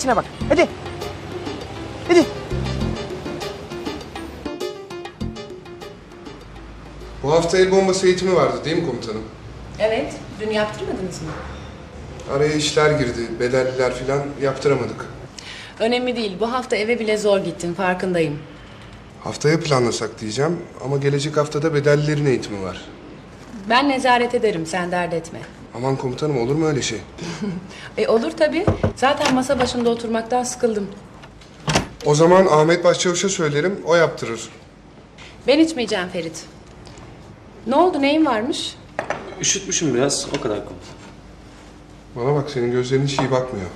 İçine bak. Hadi. Hadi. Bu hafta el bombası eğitimi vardı değil mi komutanım? Evet, dün yaptırmadınız mı? Araya işler girdi, bedelliler filan yaptıramadık. Önemli değil, bu hafta eve bile zor gittin, farkındayım. Haftaya planlasak diyeceğim ama gelecek haftada bedellilerin eğitimi var. Ben nezaret ederim, sen dert etme. Aman komutanım olur mu öyle şey? E olur tabii, zaten masa başında oturmaktan sıkıldım. O zaman Ahmet Başçavuş'a söylerim, o yaptırır. Ben içmeyeceğim Ferit. Ne oldu, neyin varmış? Üşütmüşüm biraz, o kadar komutanım. Bana bak senin gözlerin hiç iyi bakmıyor.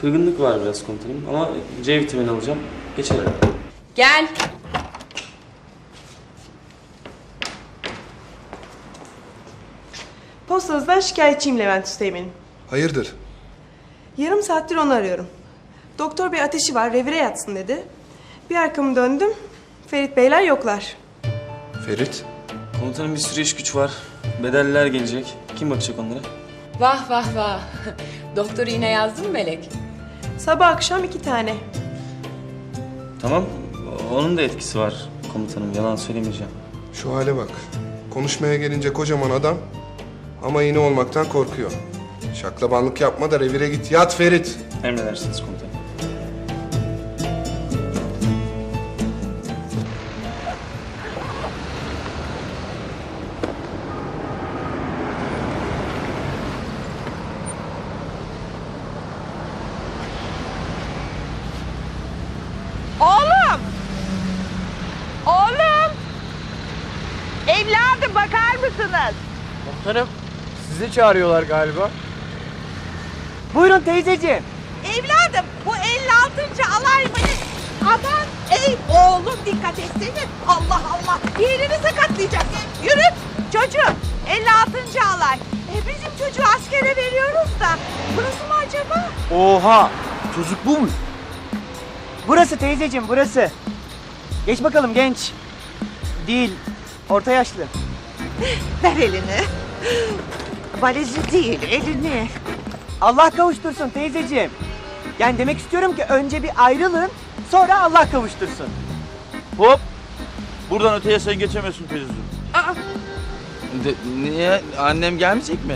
Kırgınlık var biraz komutanım ama C vitamini alacağım. Geçer herhalde. Gel. Postanızdan şikayetçiyim Levent Üsteğmen'im. Hayırdır? Yarım saattir onu arıyorum. Doktor bey ateşi var, revire yatsın dedi. Bir arkamı döndüm. Ferit beyler yoklar. Ferit? Komutanım bir sürü iş güç var. Bedelliler gelecek. Kim bakacak onlara? Vah vah vah. Doktor yine yazdın mı Melek? Sabah akşam iki tane. Tamam, onun da etkisi var komutanım. Yalan söylemeyeceğim. Şu hale bak. Konuşmaya gelince kocaman adam ama yine olmaktan korkuyor. Şaklabanlık yapma da revire git. Yat Ferit. Emredersiniz komutanım. Oğlum! Oğlum! Evladım bakar mısınız? Komutanım sizi çağırıyorlar galiba. Buyurun teyzeciğim. Evladım bu 56. alay mı? Aman ey oğlum dikkat etsene. Allah Allah yerini sakatlayacak. Yürü çocuğum 56. alay. E, bizim çocuğu askere veriyoruz da. Burası mı acaba? Oha. Çocuk bu mu? Burası teyzeciğim burası. Geç bakalım genç. Değil. Orta yaşlı. Ver elini. Valizi değil elini. Allah kavuştursun teyzeciğim. Yani demek istiyorum ki önce bir ayrılın sonra Allah kavuştursun. Hop! Buradan öteye sen geçemezsin teyzeciğim. Aa, niye? Annem gelmeyecek mi?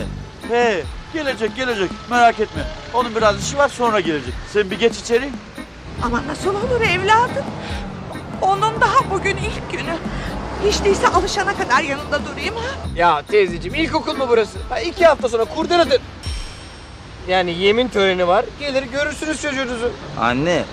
He, gelecek gelecek. Merak etme. Onun biraz işi var sonra gelecek. Sen bir geç içeri. Ama nasıl olur evladım? Onun daha bugün ilk günü. Hiç değilse alışana kadar yanında durayım ha. Ya teyzeciğim ilkokul mu burası? Ha, iki hafta sonra kurdeladır. Yani yemin töreni var. Gelir görürsünüz çocuğunuzu. Anne,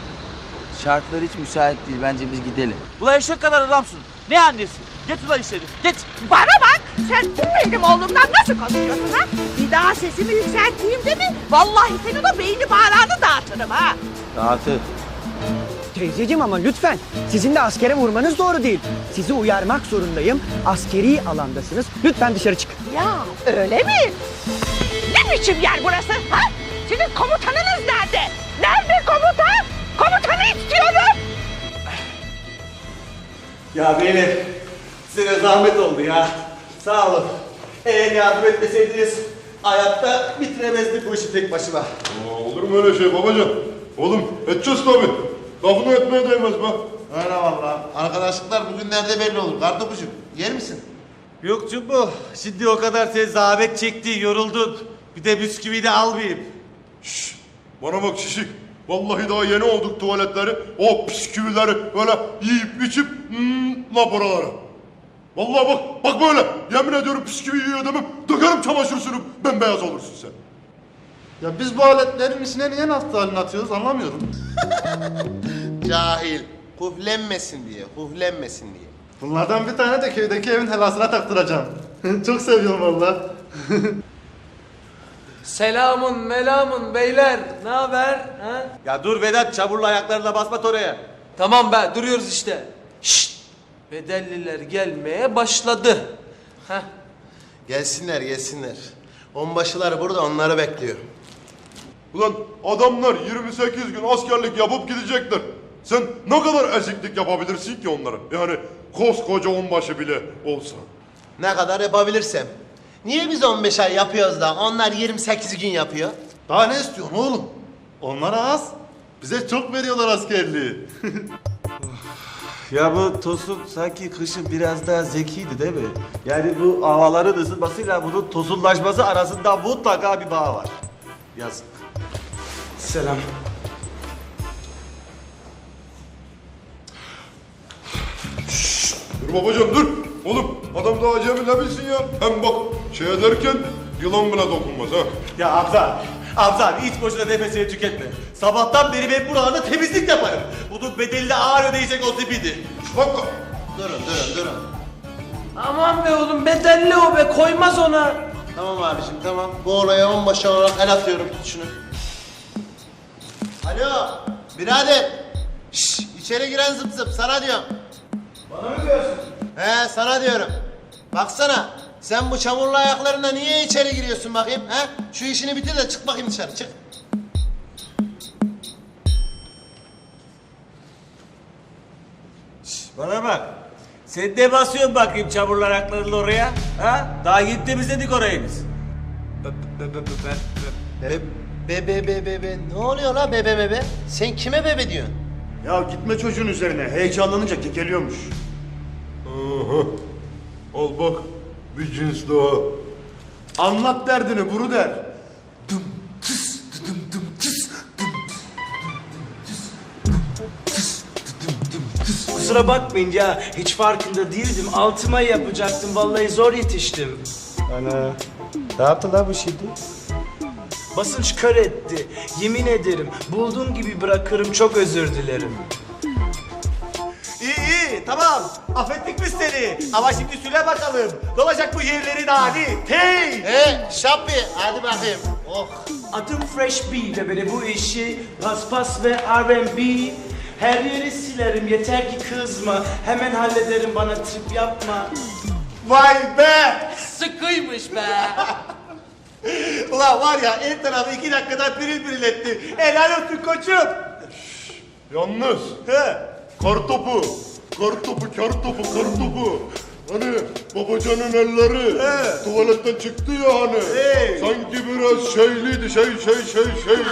şartlar hiç müsait değil. Bence biz gidelim. Ulan eşek kadar adamsın. Ne annesi? Geç ulan içeri. Geç. Bana bak sen benim oğlumdan nasıl konuşuyorsun ha? Bir daha sesimi yükselttiğimde mi? Vallahi senin o beyni bağrağını dağıtırım ha. Dağıtır. Teyzeciğim ama lütfen. Sizin de askere vurmanız doğru değil. Sizi uyarmak zorundayım. Askeri alandasınız. Lütfen dışarı çıkın. Ya öyle mi? Ne biçim yer burası ha? Sizin komutanınız nerede? Nerede komutan? Komutanı istiyorum. Ya beyler, size zahmet oldu ya. Sağ olun. Eğer yardım etmeseydiniz hayatta bitiremezdik bu işi tek başıma. Aa, olur mu öyle şey babacan? Oğlum edeceğiz tabii. Lafını etmeye değmez be. Öyle valla. Arkadaşlıklar bugünlerde belli olur. Kartopucum, yer misin? Yok Cumbo. Şimdi o kadar sen zahmet çekti, yoruldun. Bir de bisküvi de almayayım. Bana bak şişik. Vallahi daha yeni olduk tuvaletleri. O bisküvileri böyle yiyip içip hmm, la buralara. Vallahi bak, bak böyle. Yemin ediyorum bisküvi yiyor demem. Dökerim çamaşır sürüp bembeyaz olursun sen. Ya biz bu aletlerin içine niye naftalin atıyoruz anlamıyorum. Cahil. Huflenmesin diye, huflenmesin diye. Bunlardan bir tane de köydeki evin helasına taktıracağım. Çok seviyorum valla. Selamun melamun beyler. Ne haber? Ha? Ya dur Vedat çamurlu ayaklarına basma oraya. Tamam be duruyoruz işte. Şşt. Bedelliler gelmeye başladı. Heh. Gelsinler, gelsinler. Onbaşılar burada onları bekliyor. Ulan adamlar 28 gün askerlik yapıp gidecekler. Sen ne kadar eziklik yapabilirsin ki onlara? Yani koskoca onbaşı bile olsa. Ne kadar yapabilirsem. Niye biz 15 ay yapıyoruz da onlar 28 gün yapıyor? Daha ne istiyorsun oğlum? Onlar az. Bize çok veriyorlar askerliği. Ya bu Tosun sanki kışın biraz daha zekiydi değil mi? Yani bu havaların ısınmasıyla bunun tosunlaşması arasında mutlaka bir bağ var. Yazık. Selam. Dur babacan dur. Oğlum adam daha acemi ne bilsin ya. Hem bak şey ederken yılan bile dokunmaz ha. Ya Hamza abi hiç boşuna nefesini tüketme. Sabahtan beri ben buralarda temizlik yaparım. Bunun bedelini ağır ödeyecek o tipiydi. Bak Durun durun durun. Aman be oğlum bedelli o be koymaz ona. Tamam abicim tamam. Bu olaya onbaşı olarak el atıyorum tut şunu. Alo birader. Şşş içeri giren zıp zıp sana diyorum. Bana mı diyorsun? He sana diyorum. Baksana sen bu çamurlu ayaklarınla niye içeri giriyorsun bakayım he? Şu işini bitir de çık bakayım dışarı çık. Bana bak. Sen de basıyorsun bakayım çamurlu ayaklarınla oraya. Ha? Daha yeni temizledik orayı biz. Be be be be be. Ne oluyor la bebe bebe? Sen kime bebe diyorsun? Ya gitme çocuğun üzerine. Heyecanlanınca kekeliyormuş. Aha. Al bak bir cins daha. Anlat derdini buru der. Kusura bakmayın ya hiç farkında değildim. Altıma yapacaktım vallahi zor yetiştim. Ana. Ne yaptı lan bu şimdi? Basınç kör etti. Yemin ederim bulduğum gibi bırakırım çok özür dilerim. İyi iyi tamam. Affettik biz seni. Ama şimdi süre bakalım. Ne olacak bu yerlerin hali? Hey! He Şappi hadi bakayım. Oh. Adım Fresh B ve böyle bu işi paspas ve R&B her yeri silerim yeter ki kızma hemen hallederim bana trip yapma. Vay be! Sıkıymış be. Ulan var ya el tarafı iki dakikada piril piril etti. Helal olsun koçum. Yalnız He. kar topu. Kar topu, kar topu, kar topu. Hani babacanın elleri He. tuvaletten çıktı ya hani. Hey. Sanki biraz şeyliydi şey şey şey şey.